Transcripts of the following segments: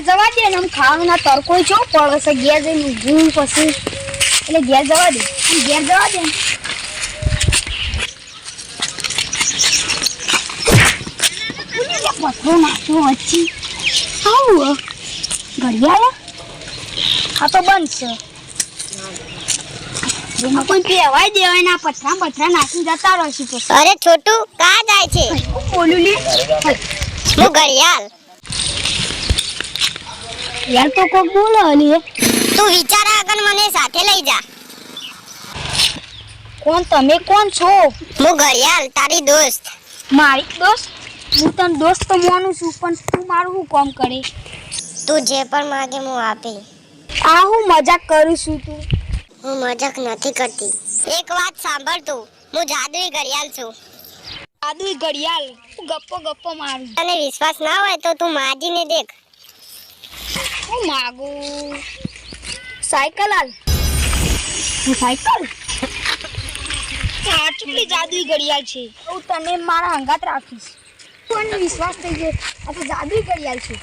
ઘેર જવા દે ને આમ ખાવાના તડકો છો પડે છે ઘેર જઈને ઊંઘું પછી. એટલે ઘેર જવા દે. આમ ઘેર જવા દે. પથરો નાખ્યો વચ્ચે આવું ઘડિયાળ આ તો બંધ છે કોઈ પહેવાય દેવાય ના પથરા પથરા નાખી જતા રહેશે અરે છોટું કા જાય છે? બોલું લે. હું ઘડિયાળ યાર તો કોક બોલો લે તું વિચારા આગળ મને સાથે લઈ જા. કોણ તમે? કોણ છો? હું ઘડિયાળ તારી દોસ્ત. મારી દોસ્ત? હું તને દોસ્ત તો માનું છું પણ તું મારું શું કામ કરે? તું જે પણ માગે હું આપે. આ હું મજાક કરું છું તું. હું મજાક નથી કરતી. એક વાત સાંભળ તું હું જાદુઈ ઘડિયાળ છું. જાદુઈ ઘડિયાળ? હું ગપ્પો ગપ્પો મારું તને વિશ્વાસ ના હોય તો તું માજીને દેખ. હું માગું? સાયકલ હાલ હું સાયકલ? આટલી જાદુઈ ઘડિયાળ છે. હું તને મારા અંગાત રાખીશ. મને વિશ્વાસ થઈ ગયો. આ તો જાદુઈ ઘડિયાળ છે.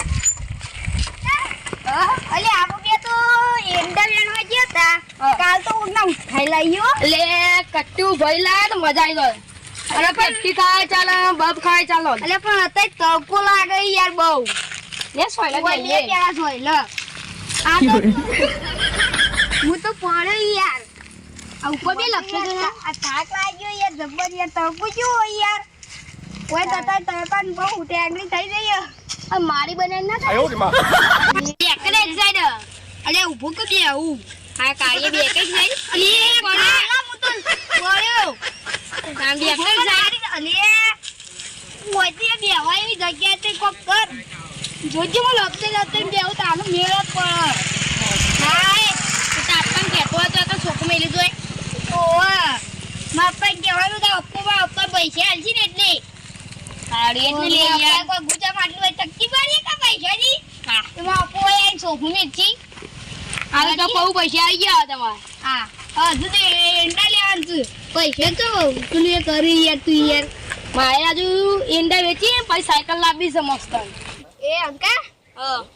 અલે આપણે બે તો એન્ડર લેવા ગયા હતા કાલ તો ઉડના ઉઠાઈ લાવ્યો લે કટ્ટુ ભઈ લાવે તો મજા આવી જાય અરે પેપ્સી ખાય ચાલે બબ ખાય ચાલો. અલે પણ અત્યારે તડકો લાગે યાર બહુ. હું તો પડે ઉપર બે લખે આ થાક લાગ્યો યાર મારી બને ના થાય? એક જ નહીં અરે કોણે? મુતન બોલ્યો બે એક જ અરે મોતી બે હોય એવી જગ્યાએ કોક કર. જોજે હું લપતે લપતે બેવું તાનો મેળ જ પડે. હાય તો તાપન કહેતો હતો તો છોકરો મેલી જોઈ ઓવા માપા કહેવાનું તો અપ્પા અપ્પા પૈસા આલજી ને એટલે. સાડી એટલે લે યાર કોઈ ગુજા માટલું હોય ચક્કી પાડીએ કા પૈસા ની? હા. એમાં અપ્પો હોય છોકરું મેચી હાલ તો બહુ પૈસા આવી ગયા તમારે. હા હજુ તો એંડા લેવાનું છે પૈસા તો તું એ કરી યાર તું યાર. મારે આજુ એંડા વેચી પછી સાયકલ લાવી છે મસ્ત. એ અંકા?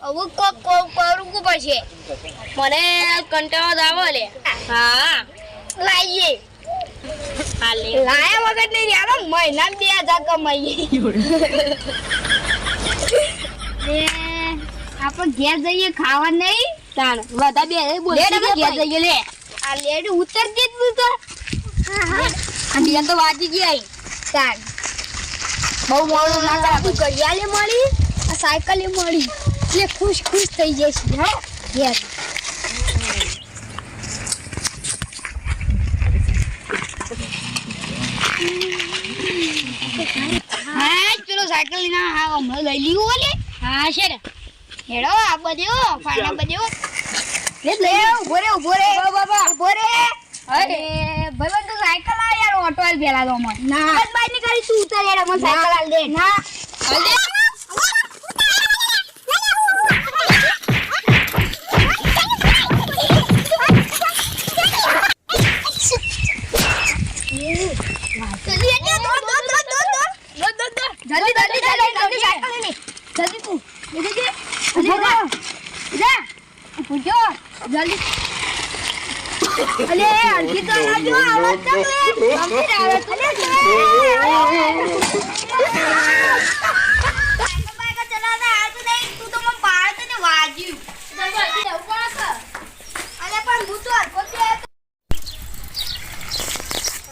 હવે કોક કોક કરવું પડશે. મને કંટાળો જ આવે લે. હા. લાવીએ હા લાયા વગર નહીં રહ્યા મહિના બે હજાર કમાઈએ. આપણે ઘેર જઈએ ખાવા નહીં? તાણ બધા બે બોલે ઘેર જઈએ લે. આ લેડ ઉતર દીધું તો આ બીજા તો વાજી ગયા તાણ. બહુ મોડું ના કર તું ઘડિયાળે મળી? આ સાયકલે મળી. એટલે ખુશ ખુશ થઈ જશે હા? ઘેર. હા ચલો સાયકલ ના હા હમણાં લઈ લીધું ઓલે. હા છે ને. હેડો આ બધો ફાના બધો લે લે. ઊભો રે ઊભો રે. બાબા ઊભો રે. અરે ભાઈ તો સાયકલ આ યાર ઓટો આલ પેલા તો મને. ના. બસ બાઈ ની કરી તું ઉતાર યાર મને સાયકલ આલ દે. ના. આલ દે જલ્દી આ દોડ દોડ દોડ દોડ દોડ દોડ જલ્દી જલ્દી જલ્દી જલ્દી સાયકલ લઈને જલ્દી તું જલ્દી જલ્દી જલ્દી જા પૂછો જલ્દી અડધી તો ના જો આવડત તમે ગમતી આવડત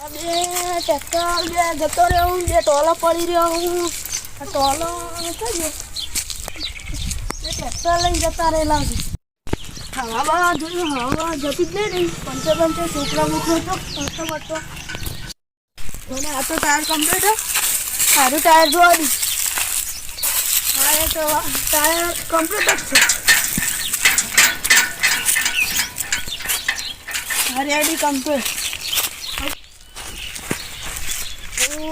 અલે જતો રહ્યો હું બે ટોલો પડી રહ્યો હું. ટોલો ટ્રેક્ટર લઈને જતા રહેલા છે. હવા બવા જોયું હવા જતી જ નહીં રહી. પંચર પંચર છોકરા મૂકવો તો પડતો પડતો મને આ ટાયર કમ્પ્લીટ સારું ટાયર જોવા હા તો ટાયર કમ્પ્લીટ છે. હા રેડી કમ્પ્લીટ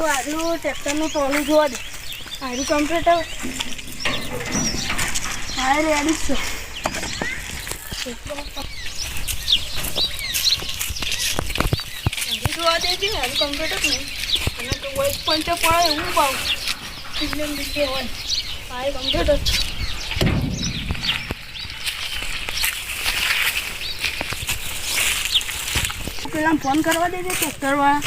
આટલું ટ્રેક્ટરનું ટોલું જોવા દે. આટલું કમ્પ્લીટ હવે હા રેડી છે. નથી ને, હજુ કમ્પ્લીટ જ નહીં. અને તો વોઇસ પણ તો પડે એવું ભાવ પ્રીમિયમ લીધે હોય. હા એ કમ્પ્લીટ જ પેલા ફોન કરવા દેજે ટ્રેક્ટરવાળા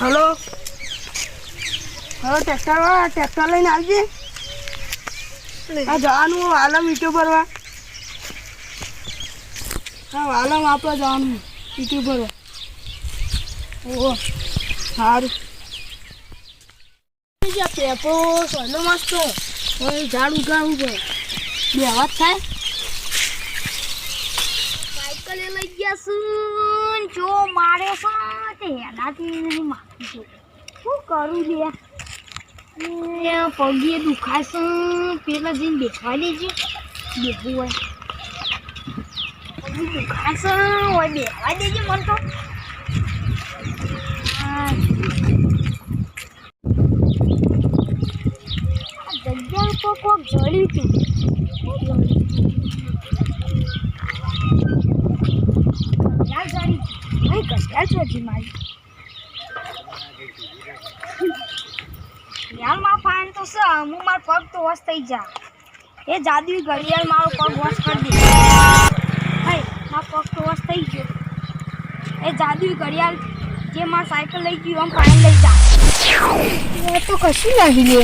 હલો હલો ટ્રેક્ટરવાળા ટ્રેક્ટર લઈને આવજે. આ જવાનું આલમ ઈટો ભરવા. હા આલમ આપણે જવાનું યુટ્યુબર ઓહો સારું. પેપો સોનો મસ્તો. હવે ઝાડ ઉગાડવું પડે. બે અવાજ થાય? સાયકલ લઈ ગયા છું જો મારે છે એનાથી નહીં માથું છું શું કરું લે એ પગે દુખાય છે પેલા જઈને બેસવા દેજે. બેસવું હોય. પગે દુખાય છે હોય બેસવા દેજે મને તો. જગ્યા ઉપર કોક જડ્યું હતું ઘડિયાળ જડી ભાઈ ઘડિયાળ શોધી મારી. ઘડિયાળમાં ફાઇન તો છે હું મારો પગ તો વોશ થઈ જા. એ જાદુઈ યાર મારો પગ વોશ કરી દે. ભાઈ મારો પગ તો વોશ થઈ ગયો. એ જાદુઈ ઘડિયાળ જે મારા સાયકલ લઈ ગયું આમ ફાઇન લઈ જા. એ તો કશું નહીં. લે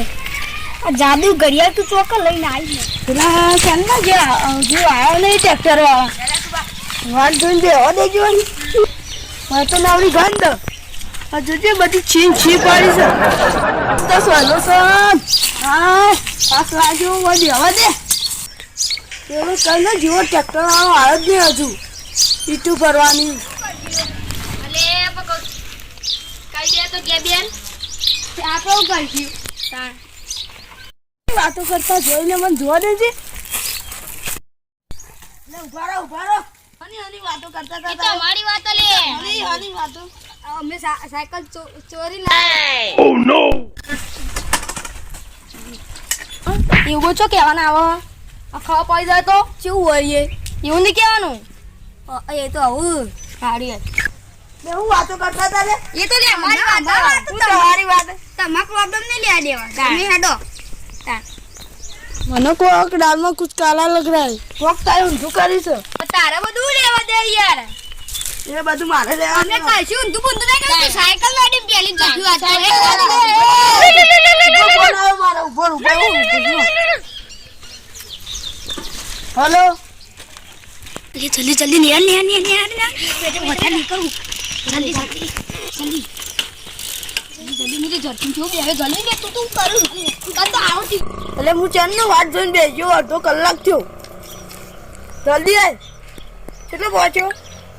આ જાદુ ઘડિયાળ તું ચોક્કસ લઈને આવી ને પેલા કેમના જે જો આવ્યો નહીં ટ્રેક્ટર વાળા. વાત જોઈને બેહવા દેજો ને. તો નાવડી ગંધ જોજે બધી છીન છી પડી છે. તો સોનો સન. હા પાસ લાગ્યો હોય બેહવા દે. પેલો કઈ જેવો ટ્રેક્ટર વાળો આવ્યો જ નહીં હજુ. ઈટું ભરવાની. વાતો કરતા જોઈને મને જોવા દેજે. લે ઊભા રહો ઊભા રહો. હની હની વાતો કરતા એ વાતો કરતા લે હની હની વાતો. અમે સાયકલ ચોરી ચો- ઓ નો એવું છો કહેવાના આવો? આ ખાવા પડી જાય તો કેવું હોય એવું નહીં કહેવાનું? એ તો આવું. સારી બે હું વાતો કરતા હતા એ તો લે અમારી વાત તમારી વાત તમારા પ્રોબ્લેમ નહીં લેવા દેવા. તમે હેડો. મને કોક દાલમાં કુછ કાલા લગ રહા હે કોક તારે ઊંધું કરી છે. તારે બધું લેવા દે યાર. એ બધું મારે લેવાનું. અમે કશું ઊંધું બૂંધું નહીં કર્યું સાયકલ લાડીને પેલી જગ્યું આ તો. મારા ઉપર ઉપર હેલો? એ જલ્દી જલ્દી near near near near near બધા નીકળું જલ્દી જલ્દી જલ્દી. એટલે હું ચેન ને વાત જોઈને બેસ્યો અડધો કલાક થયો. જલ્દી આય. કેટલો પહોંચ્યો?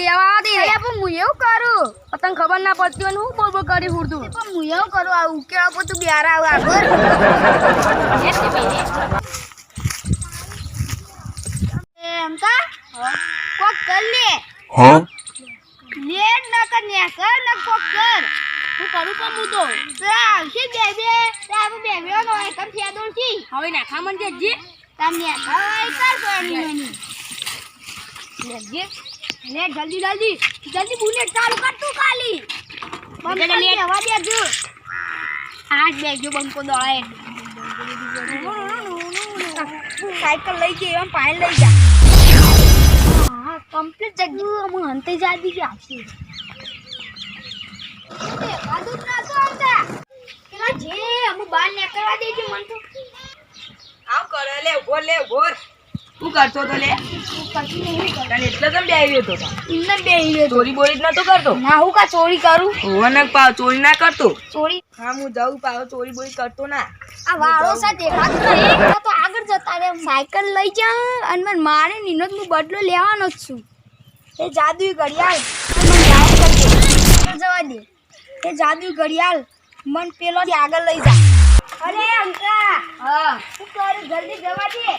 દેવા દે અરે પણ હું એવું કરું. પતંગ ખબર ના પડતી હોય હું બોલ બોલ કરી હુરતું પણ હું એવું કરું આ ઉકેળા આપો તું બિહાર આવ આગળ એમ તા? કોક કર લે. લેટ ના કર ને કર ના કોક કર હું કરું પણ હું તો. આવશે બે બે. તાર બે બે નો એકમ છી હવે નાખા મન જજી તમને હવે કર તો એની લેજે લે જલ્દી જલ્દી. જલ્દી બુલેટ ચાલુ કર તું ખાલી. બંધ કરી દે જો. આજ બેજો બંકો દોડાય સાયકલ લઈ જઈ એમ પાય લઈ જા. હા કમ્પ્લીટ જગ્યા હું હંતે જાદી કે આવશે એ બાદુ ના તો આવતા. પેલા જે અમુ બાર નીકળવા દેજે મન તો. આવ કરે લે ઊભો લે ઊભો. શું કરતો તો લે. કશું નહીં કર તને એટલે કેમ બેહી રહ્યો તો ઇન્ને બેહી રહ્યો ચોરી બોરી જ નતો કરતો? ના હું કા ચોરી કરું? પાવ ચોરી ના કરતો? ચોરી હા હું જાઉં પાવ ચોરી બોરી કરતો ના. આ વાળો સા દેખાતું નહીં આ તો આગળ જતા રે સાયકલ લઈ જા અને મને મારે નીનો હું બદલો લેવાનો જ છું. એ જાદુ ઘડિયાળ. મને જવા દે. એ જાદુ ઘડિયાળ. મન પેલો આગળ લઈ જા. અરે અંકા હા. જલ્દી જવા દે.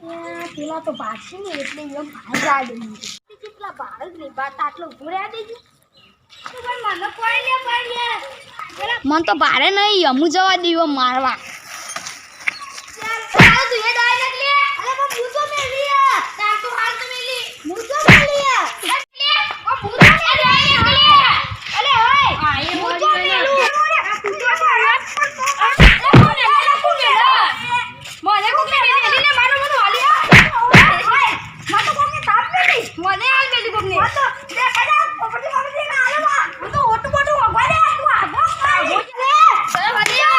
પેલા તો ભાગશે ને એટલે એમ ભાગા દે કેટલા ભાગ ને બાત આટલો ઊભો દેજે. મને તો ભારે નહીં અમુ જવા દેવો મારવા ચાલ તું એ ડાયરેક્ટ લે અરે પણ હું તો મેલી તાર તો હાલ તો મેલી હું તો મેલી લે ઓ હું તો મેલી અલે ઓય હું તો મેલું તું તો હાથ પણ મને કોક ને મેલી ને મારો મને હાલી ઓય મને તો કોક ને તાપ મેલી મને હાલ મેલી કોક ને તો દે કદા પોપટી પોપટી ના હાલે માં હું તો ઓટું બોટું વગવા દે તું આગો લે ચલ હરિયા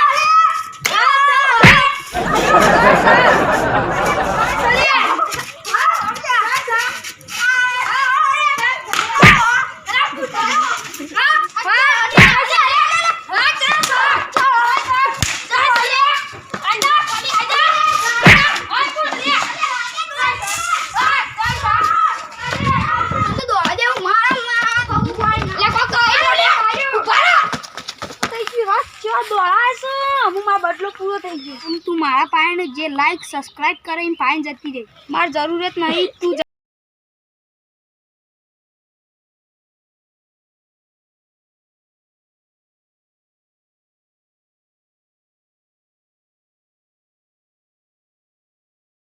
બદલો પૂરો થઈ ગયો તું મારા પાસે જે લાઈક સબસ્ક્રાઇબ કરે એમ પાણી જતી રહી. મારે જરૂરત નહીં, તું